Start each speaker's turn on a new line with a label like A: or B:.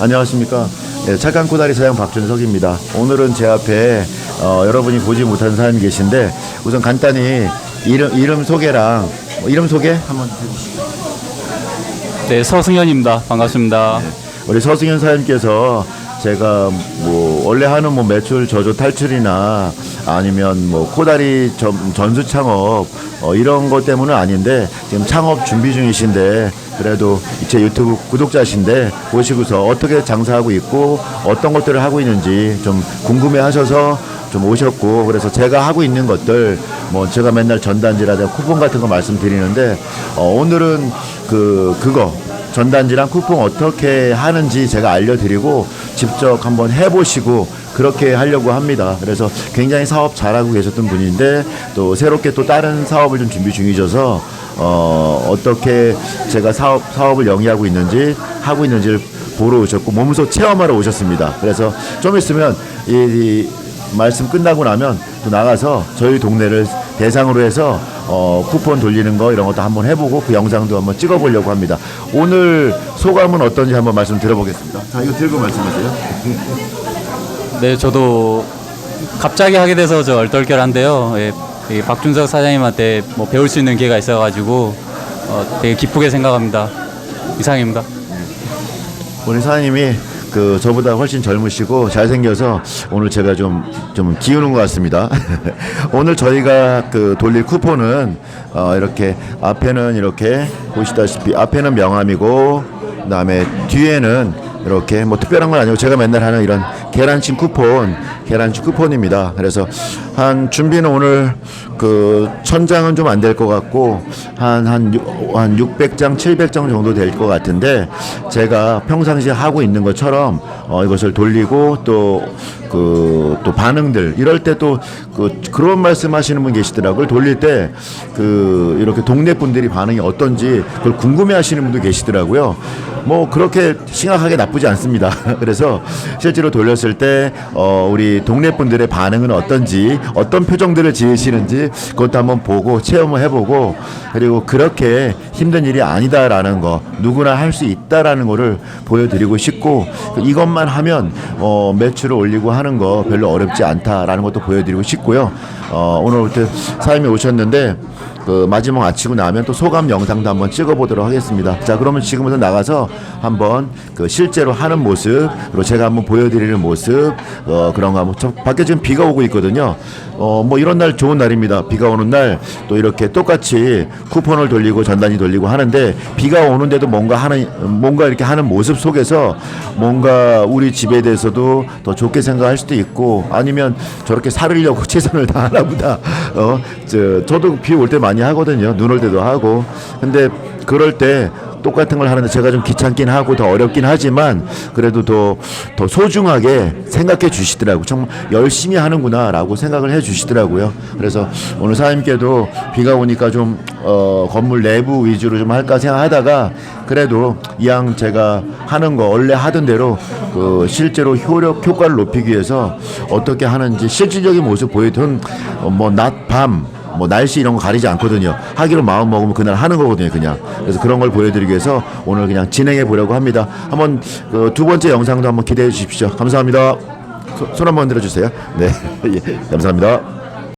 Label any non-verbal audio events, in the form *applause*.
A: 안녕하십니까. 네, 착한 코다리 사장 박준석입니다. 오늘은 제 앞에 어, 여러분이 보지 못한 사람이 계신데 우선 간단히 이름, 이름 소개랑 뭐 이름 소개 한번 해주시죠.
B: 네, 서승현입니다. 반갑습니다.
A: 우리 서승현 사장님께서 제가 뭐 원래 하는 뭐 매출 저조 탈출이나 아니면 뭐 코다리 전, 전수 창업 어, 이런 것 때문은 아닌데 지금 창업 준비 중이신데 그래도 제 유튜브 구독자신데 보시고서 어떻게 장사하고 있고 어떤 것들을 하고 있는지 좀 궁금해 하셔서 좀 오셨고 그래서 제가 하고 있는 것들 뭐 제가 맨날 전단지라든가 쿠폰 같은 거 말씀드리는데 어, 오늘은 그 그거 전단지랑 쿠폰 어떻게 하는지 제가 알려드리고 직접 한번 해보시고 그렇게 하려고 합니다. 그래서 굉장히 사업 잘하고 계셨던 분인데 또 새롭게 또 다른 사업을 좀 준비 중이셔서 어, 어떻게 제가 사업 사업을 영위하고 있는지 하고 있는지를 보러 오셨고 몸소 체험하러 오셨습니다. 그래서 좀 있으면 이, 이 말씀 끝나고 나면 또 나가서 저희 동네를 대상으로 해서 어, 쿠폰 돌리는 거 이런 것도 한번 해보고 그 영상도 한번 찍어보려고 합니다. 오늘 소감은 어떤지 한번 말씀 들어보겠습니다. 자, 이거 들고 말씀하세요.
B: 네, 저도 갑자기 하게 돼서 저 얼떨결한데요. 예, 이 박준석 사장님한테 뭐 배울 수 있는 기회가 있어가지고 어, 되게 기쁘게 생각합니다. 이상입니다.
A: 우리 사장님이 그 저보다 훨씬 젊으시고 잘생겨서 오늘 제가 좀 좀 기우는 것 같습니다. *laughs* 오늘 저희가 그 돌릴 쿠폰은 어 이렇게 앞에는 이렇게 보시다시피 앞에는 명함이고 그다음에 뒤에는 이렇게 뭐 특별한 건 아니고 제가 맨날 하는 이런 계란찜 쿠폰, 계란찜 쿠폰입니다. 그래서 한 준비는 오늘 그 천장은 좀 안 될 것 같고 한 한 한 600장, 700장 정도 될 것 같은데 제가 평상시에 하고 있는 것처럼 어 이것을 돌리고 또 그 또 반응들 이럴 때 또 그 그런 말씀하시는 분 계시더라고요. 돌릴 때 그 이렇게 동네 분들이 반응이 어떤지 그걸 궁금해하시는 분도 계시더라고요. 뭐 그렇게 심각하게 나쁘지 않습니다. *laughs* 그래서 실제로 돌렸을 때 어, 우리 동네 분들의 반응은 어떤지 어떤 표정들을 지으시는지 그것도 한번 보고 체험을 해보고 그리고 그렇게 힘든 일이 아니다라는 거 누구나 할 수 있다라는 거를 보여드리고 싶고 이것만 하면 어, 매출을 올리고 하는 거 별로 어렵지 않다라는 것도 보여드리고 싶고요. 어, 오늘부터 사장님이 오셨는데 그 마지막 마치고 나면 또 소감 영상도 한번 찍어보도록 하겠습니다. 자, 그러면 지금부터 나가서 한번 그 실제로 하는 모습, 그리고 제가 한번 보여드리는 모습, 어, 그런 거 한번. 저 밖에 지금 비가 오고 있거든요. 어, 뭐 이런 날 좋은 날입니다. 비가 오는 날 또 이렇게 똑같이 쿠폰을 돌리고 전단지 돌리고 하는데 비가 오는데도 뭔가 하는, 뭔가 이렇게 하는 모습 속에서 뭔가 우리 집에 대해서도 더 좋게 생각할 수도 있고 아니면 저렇게 살으려고 *laughs* 최선을 다하나 보다. 어, 저, 저도 비 올 때 많이 하거든요. 눈 올 때도 하고. 근데 그럴 때 똑같은 걸 하는데 제가 좀 귀찮긴 하고 더 어렵긴 하지만 그래도 더, 더 소중하게 생각해 주시더라고요. 정말 열심히 하는구나라고 생각을 해 주시더라고요. 그래서 오늘 사장님께도 비가 오니까 좀, 어, 건물 내부 위주로 좀 할까 생각하다가 그래도 이왕 제가 하는 거 원래 하던 대로 그 실제로 효력, 효과를 높이기 위해서 어떻게 하는지 실질적인 모습 보여드린 어, 뭐 낮, 밤, 뭐 날씨 이런 거 가리지 않거든요. 하기로 마음 먹으면 그날 하는 거거든요, 그냥. 그래서 그런 걸 보여드리기 위해서 오늘 그냥 진행해 보려고 합니다. 한번 그 두 번째 영상도 한번 기대해 주십시오. 감사합니다. 손 한번 들어주세요. 네, *laughs* 예, 감사합니다.